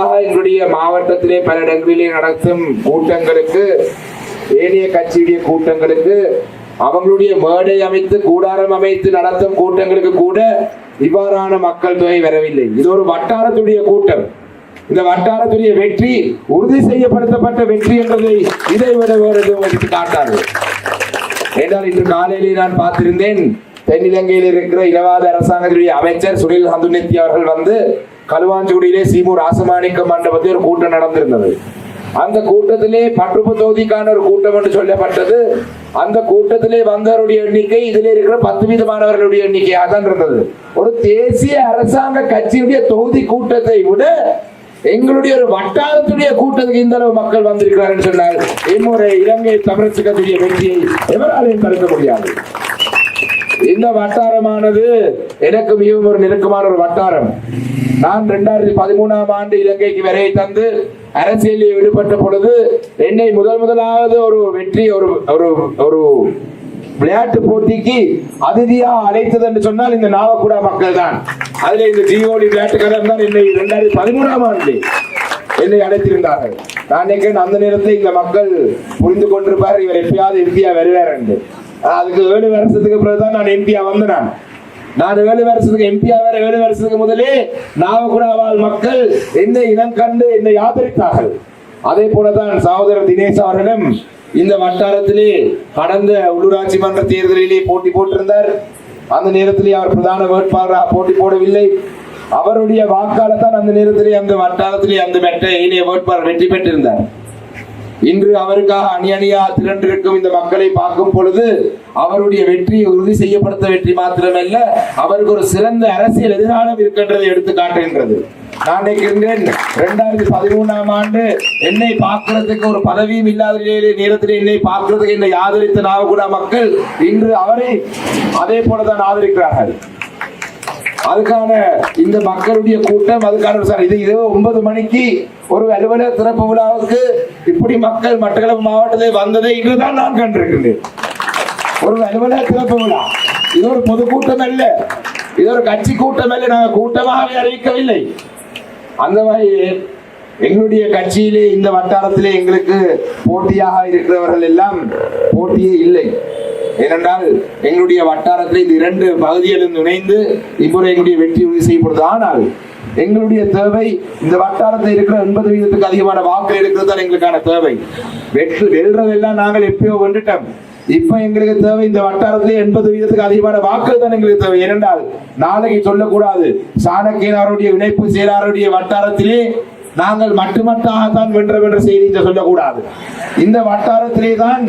பொதுவாக எங்களுடைய மாவட்டத்திலே பல இடங்களிலே நடத்தும் கூட்டங்களுக்கு ஏனைய கட்சியுடைய கூட்டங்களுக்கு அவங்களுடைய மேடை அமைத்து கூடாரம் அமைத்து நடத்தும் கூட்டங்களுக்கு கூட இவ்வாறான மக்கள் தொகை வரவில்லை. இது ஒரு வட்டாரத்துடைய கூட்டம். இந்த வட்டாரத்துடைய வெற்றி உறுதி செய்யப்படுத்தப்பட்ட வெற்றி என்பதை இதை விட வேறு எதுவும் எடுத்து காட்டாது. என்றால் இன்று காலையிலே நான் பார்த்திருந்தேன் தென்னிலங்கையில் இருக்கிற இலவாத அரசாங்கத்துடைய அமைச்சர் சுனில் ஹந்துநெத்தி அவர்கள் வந்து களுவாஞ்சிக்குடியிலே சீமூர் ராசமாணிக்க மண்டபத்தில் ஒரு கூட்டம் நடந்திருந்தது அந்த கூட்டத்திலே பட்டுப்பு தொகுதிக்கான ஒரு கூட்டம் என்று சொல்லப்பட்டது அந்த கூட்டத்திலே வந்தவருடைய எண்ணிக்கை இதிலே இருக்கிற பத்து விதமானவர்களுடைய எண்ணிக்கையாக தான் இருந்தது ஒரு தேசிய அரசாங்க கட்சியுடைய தொகுதி கூட்டத்தை விட எங்களுடைய ஒரு வட்டாரத்துடைய கூட்டத்துக்கு இந்த அளவு மக்கள் வந்திருக்கிறார்கள் சொன்னால் இம்முறை இலங்கை தமிழரசு கட்சியுடைய வெற்றியை எவராலையும் தடுக்க முடியாது இந்த வட்டாரமானது? எனக்கு மிகவும் ஒரு நெருக்கமான ஒரு வட்டாரம். நான் இரண்டாயிரத்தி பதிமூணாம் ஆண்டு இலங்கைக்கு விரையை தந்து அரசியலில் ஈடுபட்ட பொழுது என்னை முதல் முதலாவது ஒரு வெற்றி ஒரு ஒரு ஒரு விளையாட்டு போட்டிக்கு அதிதியா அழைத்தது என்று சொன்னால் இந்த நாவக்குடா மக்கள் தான். அதுல இந்த ஜீவோலி விளையாட்டுக்காரர் தான் என்னை இரண்டாயிரத்தி பதிமூணாம் ஆண்டு என்னை அழைத்திருந்தார்கள். நான் நினைக்கிறேன் அந்த நேரத்தில் இந்த மக்கள் புரிந்து கொண்டிருப்பார் இவர் எப்பயாவது இந்தியா வருவார் என்று. அதுக்கு ஏழு வருஷத்துக்கு பிறகுதான் நான் எம்பியா வந்தேன் நான் நான் ஏழு வருஷத்துக்கு எம்பியா வேற ஏழு வருஷத்துக்கு முதலே நாவகுடாவால் மக்கள் என்னை இனம் கண்டு என்னை ஆதரித்தார்கள். அதே போலதான் சகோதரர் தினேஷ் அவர்களும் இந்த வட்டாரத்திலே கடந்த உள்ளூராட்சி மன்ற தேர்தலிலே போட்டி போட்டிருந்தார். அந்த நேரத்திலே அவர் பிரதான வேட்பாளராக போட்டி போடவில்லை. அவருடைய வாக்காளர் தான் அந்த நேரத்திலே அந்த வட்டாரத்திலே அந்த மெட்ட இணைய வேட்பாளர் வெற்றி பெற்றிருந்தார். இன்று அவருக்காக அணி அணியா திரண்டிருக்கும் இந்த மக்களை பார்க்கும் பொழுது அவருடைய வெற்றியை உறுதி செய்யப்படுத்த வெற்றி மாத்திரமல்ல அவருக்கு ஒரு சிறந்த அரசியல் எதிர்காலம் இருக்கின்றதை எடுத்து காட்டுகின்றது. நான் நினைக்கின்றேன் இரண்டாயிரத்தி பதிமூணாம் ஆண்டு என்னை பார்க்கறதுக்கு ஒரு பதவியும் இல்லாத நிலையிலே நேரத்தில் என்னை பார்க்கறதுக்கு என்னை ஆதரித்த நாவகுடா மக்கள் இன்று அவரை அதே போலதான் ஆதரிக்கிறார்கள். அதுக்கான இந்த மக்களுடைய கூட்டம் அதுக்கான சார் இது இரவு ஒன்பது மணிக்கு ஒரு அலுவலக திறப்பு விழாவுக்கு இப்படி மக்கள் மட்டக்களப்பு மாவட்டத்தில் வந்ததை இன்றுதான் நான் கண்டிருக்கின்றேன் ஒரு அலுவலக திறப்பு விழா. இது ஒரு பொதுக்கூட்டம் அல்ல. இது ஒரு கட்சி கூட்டம் அல்ல. நாங்கள் கூட்டமாகவே அறிவிக்கவில்லை. அந்த வகையில் எங்களுடைய கட்சியிலே இந்த வட்டாரத்திலே எங்களுக்கு போட்டியாக இருக்கிறவர்கள் எல்லாம் போட்டியே இல்லை. ஏனென்றால் எங்களுடைய வட்டாரத்தில் இந்த இரண்டு பகுதிகளும் இணைந்து இப்போது எங்களுடைய வெற்றி உறுதி செய்யப்படுது. ஆனால் எங்களுடைய தேவை இந்த வட்டாரத்தில் இருக்கிற எண்பது வீதத்துக்கு அதிகமான வாக்கு எடுக்கிறது தான் எங்களுக்கான தேவை. வெற்றி வெல்றதெல்லாம் நாங்கள் எப்பயோ வென்றுட்டோம். இப்ப எங்களுக்கு தேவை இந்த வட்டாரத்திலே எண்பது வீதத்துக்கு அதிகமான வாக்குகள் தான் எங்களுக்கு தேவை. ஏனென்றால் நாளைக்கு சொல்லக்கூடாது. சாணக்கியனாருடைய இணைப்பு செயலாளருடைய வட்டாரத்திலே நாங்கள் மட்டுமட்டாகத்தான் வென்றோம் என்ற செய்தி சொல்லக்கூடாது. இந்த வட்டாரத்திலே தான்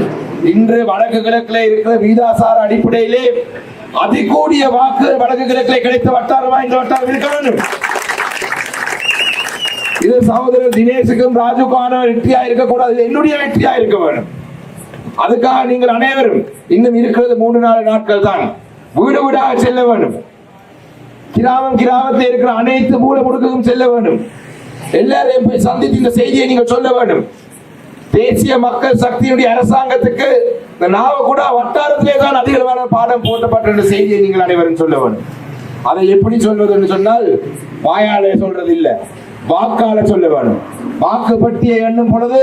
இன்று வடக்கு கிழக்கில் இருக்கிற வீதாசார அடிப்படையிலே அதிகூடிய வாக்கு வடக்கு கிழக்கிலே கிடைத்த வட்டாரமா இந்த வட்டாரம் இருக்க வேண்டும். இது சகோதரர் தினேஷுக்கும் ராஜுக்கான வெற்றியா இருக்கக்கூடாது. என்னுடைய வெற்றியா இருக்க வேண்டும். அதுக்காக நீங்கள் அனைவரும் இன்னும் இருக்கிறது மூன்று நாலு நாட்கள் தான் வீடு வீடாக செல்ல வேண்டும். கிராமம் கிராமத்தில் இருக்கிற அனைத்து மூல முடுக்கும் செல்ல வேண்டும். எல்லாரையும் போய் சந்தித்து இந்த செய்தியை நீங்கள் சொல்ல வேண்டும். தேசிய மக்கள் சக்தியுடைய அரசாங்கத்துக்கு இந்த நாவக்கூட வட்டாரத்திலே தான் அதிகளவான பாடம் போட்டப்பட்ட செய்தியை நீங்கள் அனைவரும் சொல்ல வேண்டும். அதை எப்படி சொல்வது என்று சொன்னால் வாயாலே சொல்றது இல்ல வாக்கால சொல்ல வேணும் வாக்குப்பட்டியை எண்ணும் பொழுது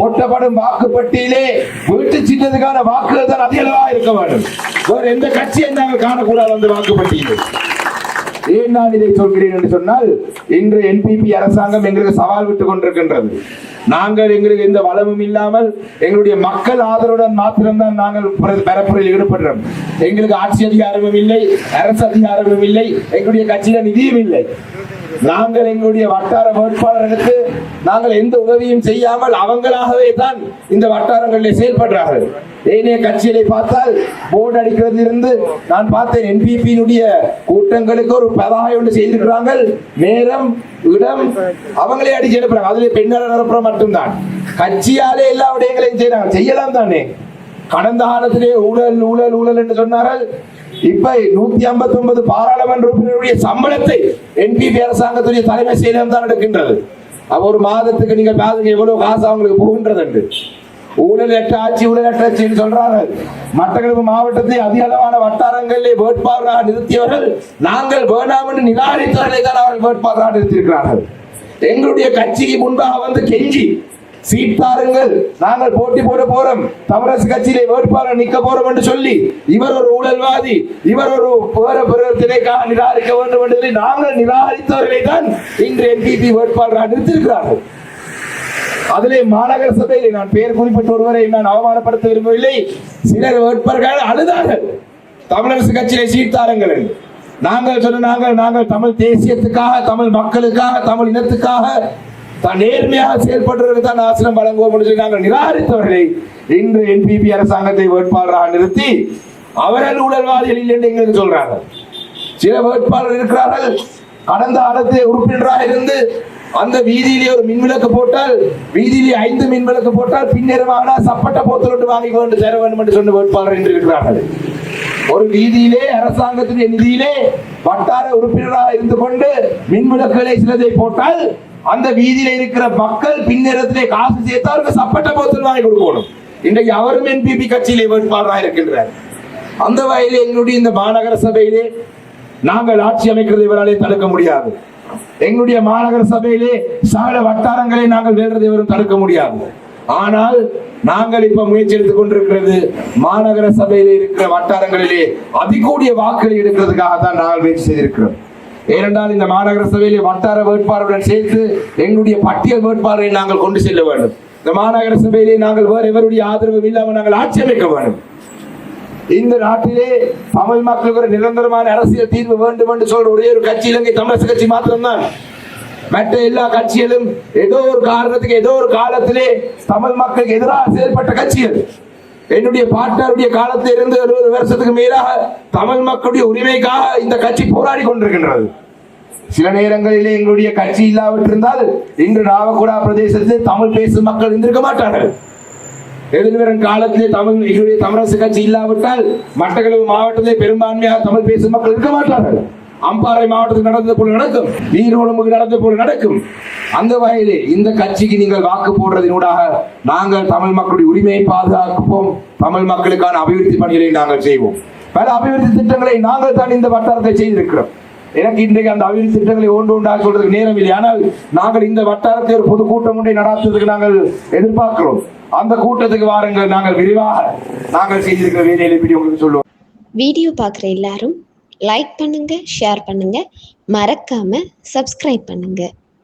கொட்டப்படும் வாக்குப்பட்டியிலே வீட்டு சின்னதுக்கான வாக்குகள் தான் அதிகளவா இருக்க வேண்டும். வேறு எந்த கட்சியை நாங்கள் காணக்கூடாது அந்த வாக்குப்பட்டியிலே ஏன் நான் இதை சொல்கிறேன் என்று சொன்னால் இன்று என்பிபி அரசாங்கம் எங்களுக்கு சவால் விட்டுக் கொண்டிருக்கின்றது. நாங்கள் எங்களுக்கு எந்த வளமும் இல்லாமல் எங்களுடைய மக்கள் ஆதரவுடன் மாத்திரம்தான் நாங்கள் பரப்புரையில் ஈடுபடுறோம் எங்களுக்கு ஆட்சி அதிகாரமும் இல்லை அரசு அதிகாரமும் இல்லை எங்களுடைய கட்சியில நிதியும் இல்லை. நாங்கள் எங்களுடைய வட்டார வேட்பாளர்களுக்கு நாங்கள் எந்த உதவியும் செய்யாமல் அவங்களாகவே தான் இந்த வட்டாரங்களில் செயல்படுறார்கள் ஏனைய கட்சிகளை பார்த்தால் போர்டு அடிக்கிறது இருந்து நான் பார்த்தேன் என்பிபியினுடைய கூட்டங்களுக்கு ஒரு பதாகை ஒன்று செய்திருக்கிறாங்க நேரம் இடம் அவங்களே அடிச்சு எழுப்புறாங்க அதுல பெண்ணால நிரப்புற மட்டும்தான். கட்சியாலே எல்லா விடயங்களையும் செய்யறாங்க செய்யலாம் தானே. கடந்த காலத்திலே ஊழல் ஊழல் ஊழல் என்று சொன்னார்கள். இப்ப நூத்தி ஐம்பத்தி ஒன்பது பாராளுமன்ற உறுப்பினருடைய சம்பளத்தை என்பிபி அரசாங்கத்துடைய தலைமை செயலகம் தான் நடக்கின்றது ஒரு மாதத்துக்கு நீங்க பாருங்க எவ்வளவு காசு அவங்களுக்கு போகின்றது என்று ஊழலற்ற ஆட்சி ஊழலற்ற ஆட்சின்னு சொல்றார்கள் மட்டக்களப்பு மாவட்டத்தை அதிக அளவான வட்டாரங்களிலே வேட்பாளராக நிறுத்தியவர்கள் நாங்கள் வேண்டாம் என்று நிராகரித்தவர்களை தான் அவர்கள் வேட்பாளராக நிறுத்தியிருக்கிறார்கள். எங்களுடைய கட்சிக்கு முன்பாக வந்து கெஞ்சி சீட் தாருங்கள் நாங்கள் போட்டி போட போறோம் தமிழரசு கட்சியிலே வேட்பாளர் நிக்க போறோம் என்று சொல்லி இவர் ஒரு ஊழல்வாதி இவர் ஒரு வேற பிறத்தினைக்காக நிராகரிக்க வேண்டும் என்று சொல்லி நாங்கள் நிராகரித்தவர்களை தான் இன்று என்பிபி வேட்பாளராக நிறுத்திருக்கிறார்கள் அதிலே மாநகர சபையிலே நான் பெயர் குறிப்பிட்ட ஒருவரை நான் அவமானப்படுத்த விரும்பவில்லை. சிலர் வேட்பாளர்கள் அழுதார்கள். தமிழரசு கட்சியை சீர்த்தாருங்கள் என்று. நாங்கள் சொன்ன நாங்கள் நாங்கள் தமிழ் தேசியத்துக்காக தமிழ் மக்களுக்காக தமிழ் இனத்துக்காக தான் நேர்மையாக செயல்படுறதுக்கு தான் ஆசிரம் வழங்குவோம் என்று சொல்லி நாங்கள் நிராகரித்தவர்களை இன்று என்பிபி அரசாங்கத்தை வேட்பாளராக நிறுத்தி அவரது ஊழல்வாதிகள் இல்லை என்று எங்களுக்கு சொல்றாங்க சில வேட்பாளர் இருக்கிறார்கள். கடந்த காலத்திலே உறுப்பினராக இருந்து அந்த வீதியிலே ஒரு மின்விளக்கு போட்டால் வீதியிலே ஐந்து மின்விளக்கு போட்டால் பின்னேறமானா சப்பட்ட போத்தலோட்டு வாங்கி கொண்டு தர வேண்டும் என்று சொன்ன வேட்பாளர் என்று இருக்கிறார்கள் ஒரு வீதியிலே அரசாங்கத்தின் நிதியிலே வட்டார உறுப்பினராக இருந்து கொண்டு மின்விளக்குகளை சிலதை போட்டால் அந்த வீதியில இருக்கிற மக்கள் பின்னேரத்திலே காசு சேர்த்து அவருக்கு சப்பட்ட போத்தல் வாங்கி கொடுக்கணும். இன்றைக்கு அவரும் என்பிபி கட்சியிலே வேட்பாளராக இருக்கின்றார். அந்த வகையிலே எங்களுடைய இந்த மாநகர சபையிலே நாங்கள் ஆட்சி அமைக்கிறது இவராலே தடுக்க முடியாது. எங்களுடைய மாநகர சபையிலே சகல வட்டாரங்களை நாங்கள் வேறு இவரும் தடுக்க முடியாது. ஆனால் நாங்கள் இப்ப முயற்சி எடுத்துக் கொண்டிருக்கிறது மாநகர சபையிலே இருக்கிற வட்டாரங்களிலே அதிகூடிய வாக்குகளை எடுக்கிறதுக்காக தான் நாங்கள் முயற்சி செய்திருக்கிறோம். ஏனென்றால் இந்த மாநகர சபையிலே வட்டார வேட்பாளருடன் சேர்த்து எங்களுடைய பட்டியல் வேட்பாளரை நாங்கள் கொண்டு செல்ல வேண்டும். இந்த மாநகர சபையிலே நாங்கள் வேறு எவருடைய ஆதரவு இல்லாமல் நாங்கள் ஆட்சி அமைக்க வேண்டும். இந்த நாட்டிலே தமிழ் மக்களுக்கு ஒரு நிரந்தரமான அரசியல் தீர்வு வேண்டும் என்று சொல்ற ஒரே ஒரு கட்சி இலங்கை தமிழரசு கட்சி மாத்திரம்தான். மற்ற எல்லா கட்சிகளும் ஏதோ ஒரு காரணத்துக்கு ஏதோ ஒரு காலத்திலே தமிழ் மக்களுக்கு எதிராக செயல்பட்ட கட்சிகள். என்னுடைய பாட்டாருடைய காலத்தில் இருந்து எழுபது வருஷத்துக்கு மேலாக தமிழ் மக்களுடைய உரிமைக்காக இந்த கட்சி போராடி கொண்டிருக்கின்றது. சில நேரங்களிலே எங்களுடைய கட்சி இல்லாவிட்டிருந்தால் இன்று நாவக்குடா பிரதேசத்தில் தமிழ் பேசும் மக்கள் இருந்திருக்க மாட்டார்கள். எதிர்வரும் காலத்திலே தமிழ் எங்களுடைய தமிழரசு கட்சி இல்லாவிட்டால் மட்டக்களவு மாவட்டத்திலே பெரும்பான்மையாக தமிழ் பேசும் மக்கள் இருக்க மாட்டார்கள். அம்பாறை மாவட்டத்தில் நடந்தது போல நடக்கும். நீர்வளமுக்கு நடந்தது போல நடக்கும். அந்த வகையிலே இந்த கட்சிக்கு நீங்கள் வாக்கு போடுறதினூடாக நாங்கள் தமிழ் மக்களுடைய உரிமையை பாதுகாப்போம். தமிழ் மக்களுக்கான அபிவிருத்தி பணிகளை நாங்கள் செய்வோம். பல அபிவிருத்தி திட்டங்களை நாங்கள் தான் இந்த வட்டாரத்தை செய்திருக்கிறோம். எனக்கு இன்றைக்கு அந்த அபிவிருத்தி திட்டங்களை ஒன்று ஒன்றாக சொல்றதுக்கு நேரம் இல்லை. ஆனால் நாங்கள் இந்த வட்டாரத்தை ஒரு பொது கூட்டம் ஒன்றை நடாத்துவதற்கு நாங்கள் எதிர்பார்க்கிறோம். அந்த கூட்டத்துக்கு வாருங்கள். நாங்கள் விரிவாக நாங்கள் செய்திருக்கிற வேலையை பற்றி உங்களுக்கு சொல்லுவோம். வீடியோ பார்க்குற எல்லாரும் லைக் பண்ணுங்க ஷேர் பண்ணுங்க. மறக்காம சப்ஸ்கிரைப் பண்ணுங்க.